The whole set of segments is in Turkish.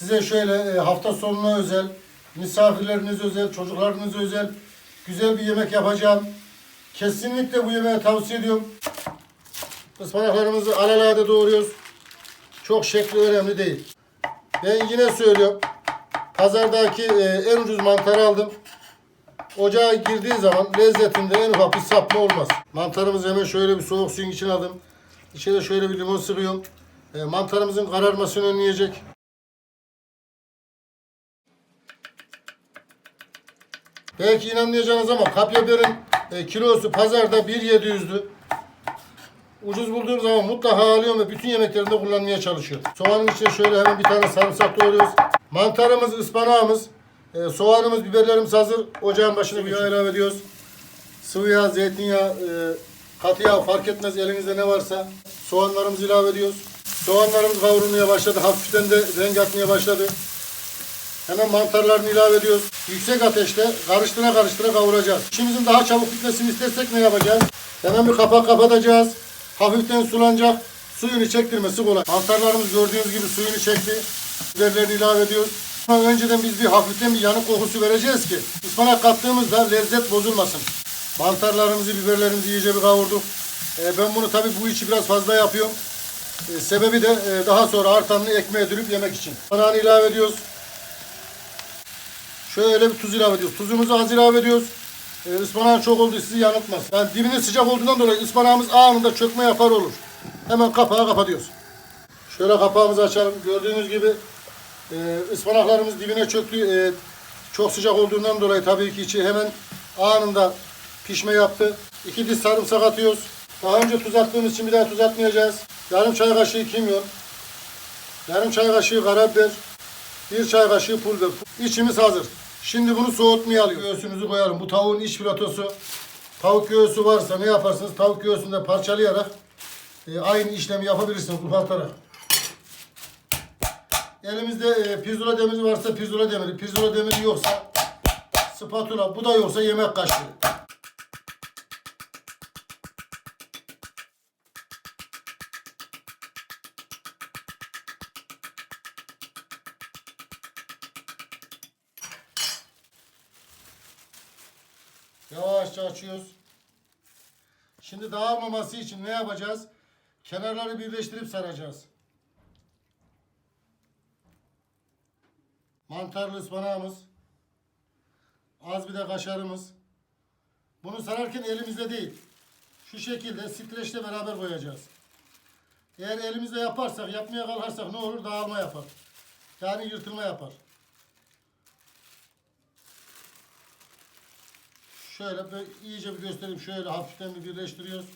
Size şöyle e, hafta sonuna özel, misafirleriniz özel, çocuklarınız özel güzel bir yemek yapacağım. Kesinlikle bu yemeği tavsiye ediyorum. Ispanaklarımızı alalade doğruyoruz. Çok şekli önemli değil. Ben yine söylüyorum. Pazardaki e, en ucuz mantarı aldım. Ocağa girdiği zaman lezzetinde en ufak bir sapma olmaz. Mantarımızı hemen şöyle bir soğuk suyun içine aldım. İçine şöyle bir limon sıkıyorum. E, mantarımızın kararmasını önleyecek. Belki inanmayacaksınız ama kapya biberin e, kilosu pazarda 1.700'dü. Ucuz bulduğum zaman mutlaka alıyorum ve bütün yemeklerimde kullanmaya çalışıyorum. Soğanın içine şöyle hemen bir tane sarımsak doğruyoruz. Mantarımız, ıspanağımız, e, soğanımız, biberlerimiz hazır. Ocağın başına bir yağ ilave ediyoruz. Sıvı yağ, zeytinyağı, e, katı yağ fark etmez elinizde ne varsa. Soğanlarımızı ilave ediyoruz. Soğanlarımız kavrulmaya başladı. Hafiften de renk atmaya başladı. Hemen mantarlarını ilave ediyoruz. Yüksek ateşte karıştıra karıştıra kavuracağız. İşimizin daha çabuk bitmesini istersek ne yapacağız? Hemen bir kapak kapatacağız. Hafiften sulanacak. Suyunu çektirmesi kolay. Mantarlarımız gördüğünüz gibi suyunu çekti. Biberlerini ilave ediyoruz. Ama önceden biz bir hafiften bir yanık kokusu vereceğiz ki ıspanak kattığımızda lezzet bozulmasın. Mantarlarımızı, biberlerimizi iyice bir kavurduk. Ee, ben bunu tabii bu içi biraz fazla yapıyorum. Ee, sebebi de e, daha sonra artanını ekmeğe dürüp yemek için. Ispanağını ilave ediyoruz. Şöyle bir tuz ilave ediyoruz. Tuzumuzu az ilave ediyoruz. Ee, ıspanağın çok olduğu sizi yanıltmaz. Yani dibinin sıcak olduğundan dolayı ıspanağımız anında çökme yapar olur. Hemen kapağı kapatıyoruz. Şöyle kapağımızı açalım. Gördüğünüz gibi e, ıspanaklarımız dibine çöktü. E, çok sıcak olduğundan dolayı tabii ki içi hemen anında pişme yaptı. İki diş sarımsak atıyoruz. Daha önce tuz attığımız için bir daha tuz atmayacağız. Yarım çay kaşığı kimyon. Yarım çay kaşığı karabiber. Bir çay kaşığı pul biber. İçimiz hazır. Şimdi bunu soğutmaya alıyorum. Göğsümüzü koyalım. Bu tavuğun iç filotosu. Tavuk göğsü varsa ne yaparsınız? Tavuk göğsünü de parçalayarak e, aynı işlemi yapabilirsiniz ufaltarak. Elimizde e, pirzola demiri varsa pirzola demiri, pirzola demiri yoksa spatula, bu da yoksa yemek kaşığı. Yavaşça açıyoruz. Şimdi dağılmaması için ne yapacağız? Kenarları birleştirip saracağız. Mantarlı ıspanağımız. Az bir de kaşarımız. Bunu sararken elimizde değil. Şu şekilde streçle beraber koyacağız. Eğer elimizde yaparsak, yapmaya kalkarsak ne olur? Dağılma yapar. Yani yırtılma yapar. Şöyle böyle iyice bir göstereyim. Şöyle hafiften bir birleştiriyoruz.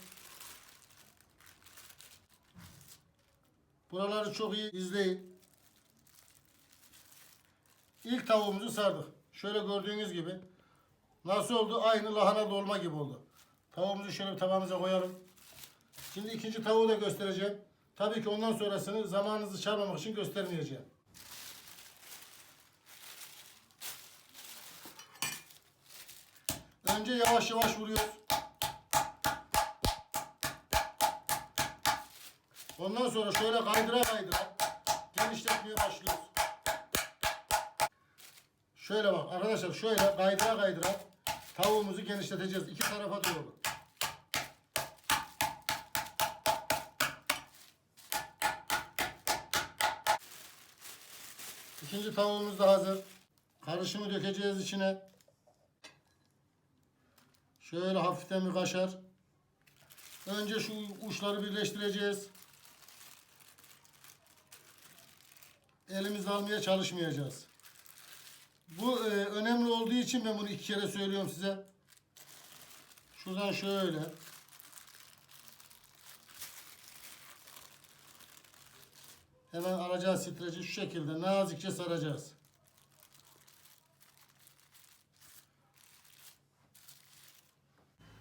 Buraları çok iyi izleyin. İlk tavuğumuzu sardık. Şöyle gördüğünüz gibi. Nasıl oldu? Aynı lahana dolma gibi oldu. Tavuğumuzu şöyle bir tabağımıza koyalım. Şimdi ikinci tavuğu da göstereceğim. Tabii ki ondan sonrasını zamanınızı çalmamak için göstermeyeceğim. Önce yavaş yavaş vuruyoruz. Ondan sonra şöyle kaydıra kaydıra genişletmeye başlıyoruz. Şöyle bak arkadaşlar şöyle kaydıra kaydıra tavuğumuzu genişleteceğiz iki tarafa doğru. İkinci tavuğumuz da hazır. Karışımı dökeceğiz içine. Şöyle hafiften bir kaşar. Önce şu uçları birleştireceğiz. Elimizle almaya çalışmayacağız. Bu e, önemli olduğu için ben bunu iki kere söylüyorum size. Şuradan şöyle. Hemen alacağız streci şu şekilde nazikçe saracağız.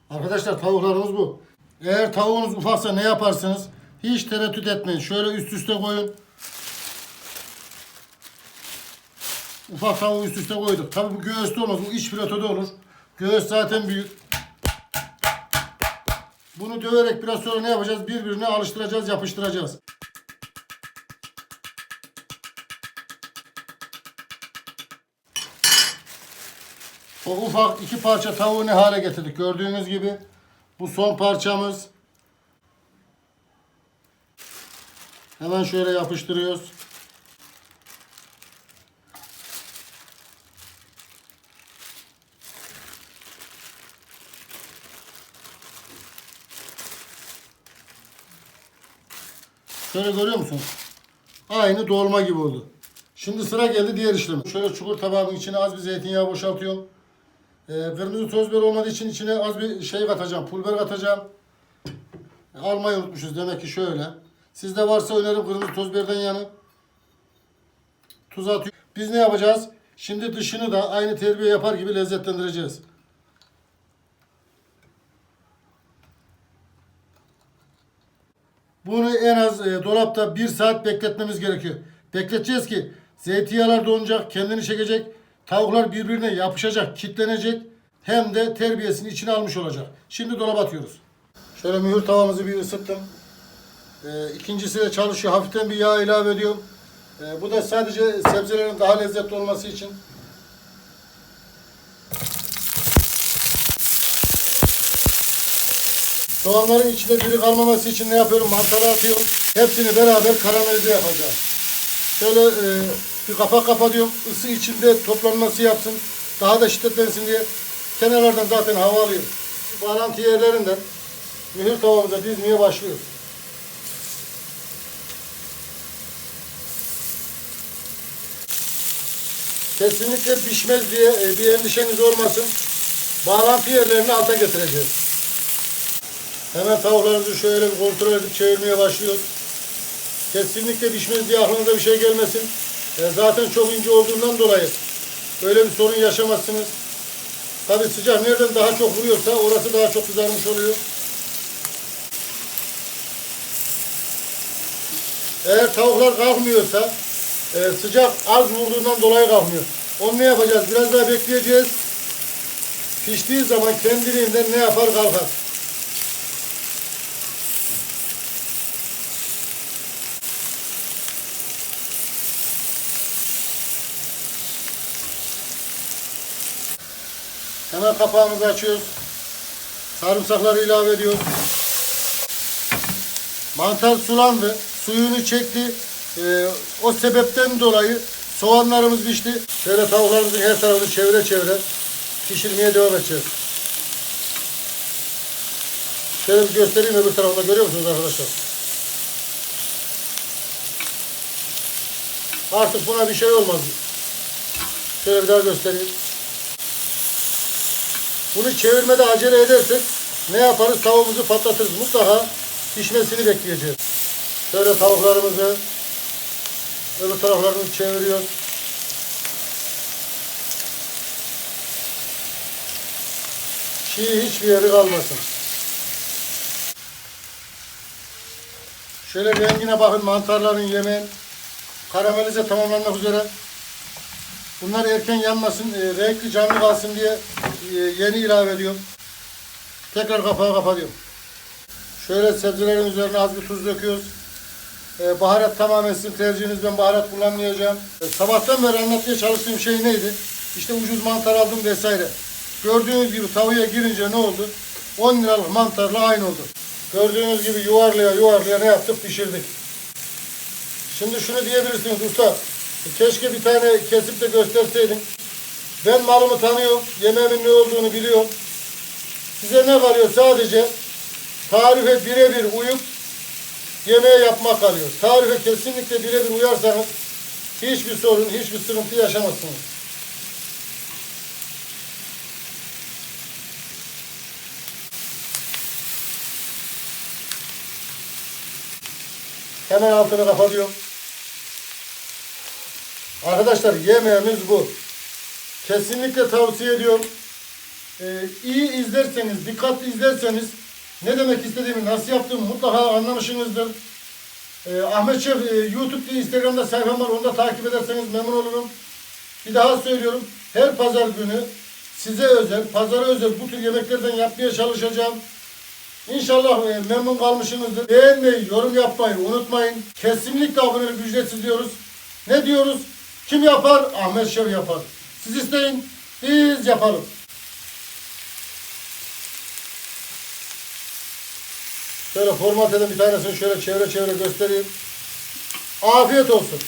Arkadaşlar tavuklarımız bu. Eğer tavuğunuz ufaksa ne yaparsınız? Hiç tereddüt etmeyin. Şöyle üst üste koyun. Ufak tavuğu üst üste koyduk. Tabi bu göğüste olmaz. Bu iç filotoda olur. Göğüs zaten büyük. Bunu döverek biraz sonra ne yapacağız? Birbirine alıştıracağız, yapıştıracağız. O ufak iki parça tavuğu ne hale getirdik gördüğünüz gibi. Bu son parçamız. Hemen şöyle yapıştırıyoruz. Şöyle görüyor musun? Aynı dolma gibi oldu. Şimdi sıra geldi diğer işleme. Şöyle çukur tabağın içine az bir zeytinyağı boşaltıyorum. Ee, kırmızı toz biber olmadığı için içine az bir şey katacağım. Pulver katacağım. Almayı unutmuşuz demek ki şöyle. Sizde varsa öneririm kırmızı toz biberden yanı. Tuz atıyorum. Biz ne yapacağız? Şimdi dışını da aynı terbiye yapar gibi lezzetlendireceğiz. Bunu en az e, dolapta bir saat bekletmemiz gerekiyor. Bekleteceğiz ki zeytinyağlar donacak, kendini çekecek, tavuklar birbirine yapışacak, kitlenecek. Hem de terbiyesini içine almış olacak. Şimdi dolaba atıyoruz. Şöyle mühür tavamızı bir ısıttım. E, ikincisi de çalışıyor. Hafiften bir yağ ilave ediyorum. E, bu da sadece sebzelerin daha lezzetli olması için. Soğanların içinde diri kalmaması için ne yapıyorum? Mantarı atıyorum. Hepsini beraber karamelize yapacağım. Şöyle e, bir kapak kapatıyorum. Isı içinde toplanması yapsın. Daha da şiddetlensin diye. Kenarlardan zaten hava alıyor. Bağlantı yerlerinden mühür tavamıza dizmeye başlıyoruz. Kesinlikle pişmez diye e, bir endişeniz olmasın. Bağlantı yerlerini alta getireceğiz. Hemen tavuklarımızı şöyle bir kontrol edip çevirmeye başlıyoruz. Kesinlikle pişmez diye aklınıza bir şey gelmesin. E, zaten çok ince olduğundan dolayı öyle bir sorun yaşamazsınız. Tabi sıcak nereden daha çok vuruyorsa orası daha çok kızarmış oluyor. Eğer tavuklar kalkmıyorsa e, sıcak az vurduğundan dolayı kalkmıyor. Onu ne yapacağız? Biraz daha bekleyeceğiz. Piştiği zaman kendiliğinden ne yapar kalkar. Hemen kapağımızı açıyoruz. Sarımsakları ilave ediyoruz. Mantar sulandı. Suyunu çekti. Ee, o sebepten dolayı soğanlarımız pişti. Şöyle tavuklarımızın her tarafını çevire çevire pişirmeye devam edeceğiz. Şöyle bir göstereyim öbür tarafta görüyor musunuz arkadaşlar? Artık buna bir şey olmaz. Şöyle bir daha göstereyim. Bunu çevirmede acele edersek ne yaparız? Tavuğumuzu patlatırız. Mutlaka pişmesini bekleyeceğiz. Şöyle tavuklarımızı öbür taraflarını çeviriyoruz. Çiğ hiçbir yeri kalmasın. Şöyle rengine bakın mantarların yemeğin karamelize tamamlanmak üzere. Bunlar erken yanmasın, e, renkli canlı kalsın diye e, yeni ilave ediyorum. Tekrar kapağı kapatıyorum. Şöyle sebzelerin üzerine az bir tuz döküyoruz. E, baharat tamamen sizin tercihiniz. Ben baharat kullanmayacağım. E, sabahtan beri anlatmaya çalıştığım şey neydi? İşte ucuz mantar aldım vesaire. Gördüğünüz gibi tavaya girince ne oldu? 10 liralık mantarla aynı oldu. Gördüğünüz gibi yuvarlaya yuvarlaya ne yaptık? Pişirdik. Şimdi şunu diyebilirsiniz usta. Keşke bir tane kesip de gösterseydin. Ben malımı tanıyorum. Yemeğimin ne olduğunu biliyorum. Size ne kalıyor? Sadece tarife birebir uyup yemeği yapmak kalıyor. Tarife kesinlikle birebir uyarsanız hiçbir sorun, hiçbir sıkıntı yaşamazsınız. Hemen altını kapatıyorum. Arkadaşlar yemeğimiz bu. Kesinlikle tavsiye ediyorum. Ee, iyi izlerseniz, dikkatli izlerseniz ne demek istediğimi, nasıl yaptığımı mutlaka anlamışsınızdır. Ee, Ahmet Şef e, YouTube diye Instagram'da sayfam var. Onu da takip ederseniz memnun olurum. Bir daha söylüyorum. Her pazar günü size özel, pazara özel bu tür yemeklerden yapmaya çalışacağım. İnşallah e, memnun kalmışsınızdır. Beğenmeyi, yorum yapmayı unutmayın. Kesinlikle abonelik ücretsiz diyoruz. Ne diyoruz? Kim yapar? Ahmet Şev yapar. Siz isteyin. Biz yapalım. Şöyle formateden bir tanesini şöyle çevre çevre göstereyim. Afiyet olsun.